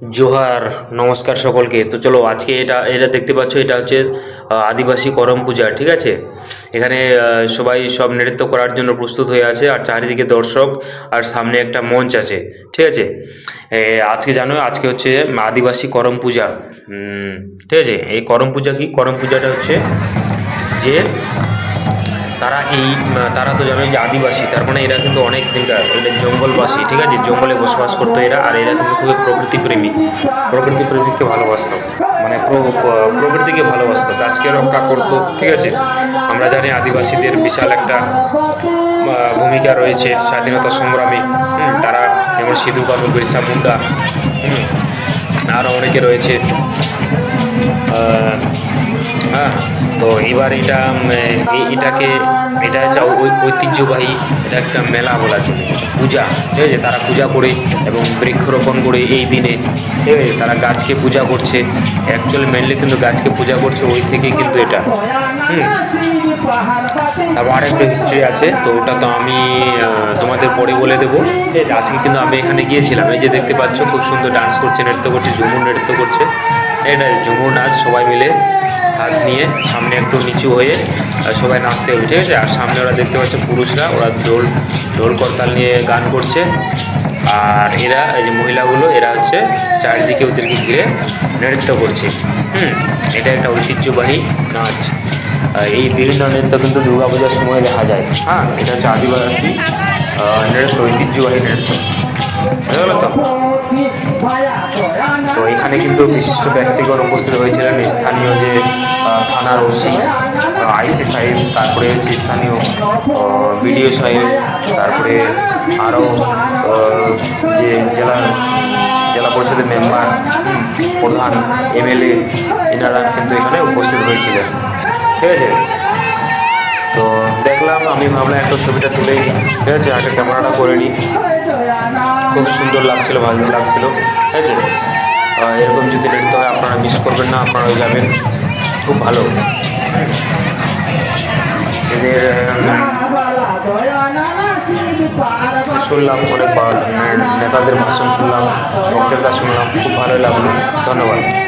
জোহার, নমস্কার সকলকে। তো চলো, আজকে এটা এটা দেখতে পাচ্ছ, এটা হচ্ছে আদিবাসী করম পূজা, ঠিক আছে? এখানে সবাই সব নৃত্য করার জন্য প্রস্তুত হয়ে আছে, আর চারিদিকে দর্শক, আর সামনে একটা মঞ্চ আছে, ঠিক আছে? আজকে জানো, আজকে হচ্ছে আদিবাসী করম পূজা ঠিক আছে? এই করম পূজা কি? করম পূজাটা হচ্ছে যে তারা এই তারা তো জানে যে আদিবাসী, তার মানে এরা কিন্তু অনেক দিনকার, এদের জঙ্গলবাসী, ঠিক আছে? জঙ্গলে বসবাস করতো এরা, আর এরা কিন্তু খুবই প্রকৃতি প্রেমী প্রকৃতি প্রেমিককে ভালোবাসতো মানে প্রকৃতিকে ভালোবাসতো, গাছকে রক্ষা করতো, ঠিক আছে? আমরা জানি আদিবাসীদের বিশাল একটা ভূমিকা রয়েছে স্বাধীনতা সংগ্রামী। তারা যেমন সিধু কানু, বিরসা মুন্ডা আরও অনেকে রয়েছে। হ্যাঁ তো এবার এটা এটাকে, এটা হচ্ছে ঐতিহ্যবাহী, এটা একটা মেলা বলা চলে। পূজা, ঠিক আছে? তারা পূজা করে এবং বৃক্ষরোপণ করে এই দিনে, ঠিক আছে? তারা গাছকে পূজা করছে। অ্যাকচুয়ালি মেনলি কিন্তু গাছকে পূজা করছে ওই থেকেই কিন্তু এটা। হুম। তারপর আরেকটা হিস্ট্রি আছে, তো ওটা তো আমি তোমাদের পরে বলে দেবো। ঠিক আছে? আজকে কিন্তু আমি এখানে গিয়েছিলাম। এই যে দেখতে পাচ্ছ, খুব সুন্দর ডান্স করছে, নৃত্য করছে, ঝুমুর নৃত্য করছে। এটা ঝুমুর নাচ সবাই মিলে হাত নিয়ে সামনে একটু নিচু হয়ে সবাই নাচতে হবে, ঠিক আছে? আর সামনে ওরা দেখতে পাচ্ছে পুরুষরা, ওরা ঢোল ঢোল করতাল নিয়ে গান করছে। আর এরা, এই যে মহিলাগুলো, এরা হচ্ছে চারিদিকে ওদেরকে ঘিরে নৃত্য করছে। হুম, এটা একটা ঐতিহ্যবাহী নাচ। এই বিভিন্ন নৃত্য কিন্তু দুর্গাপূজার সময় দেখা যায়। হ্যাঁ এটা হচ্ছে আদিবাসী নৃত্য, ঐতিহ্যবাহী নৃত্য। বুঝা গেল তো? তো এখানে কিন্তু বিশিষ্ট ব্যক্তিগণ উপস্থিত হয়েছিলেন, স্থানীয় যে থানার ওসি আইসি সাহেব, তারপরে হচ্ছে স্থানীয় বিডিও সাহেব, তারপরে আরও যে জেলা জেলা পরিষদের মেম্বার প্রধান এমএলএ, এনারা কিন্তু এখানে উপস্থিত হয়েছিলেন। ঠিক আছে? তো দেখলাম, আমি ভাবলাম একটা ছবিটা তুলে নিই। ঠিক আছে? আগে ক্যামেরাটা করে নিই। খুব সুন্দর লাগছিল, ভালো লাগছিল। ঠিক আছে? এরকম যদি দেখতে হয়, আপনারা মিস করবেন না আপনারা যাবেন। খুব ভালো। এদের শুনলাম অনেক নেতাদের ভাষণ শুনলাম বক্তৃতা শুনলাম, খুব ভালো লাগল। ধন্যবাদ।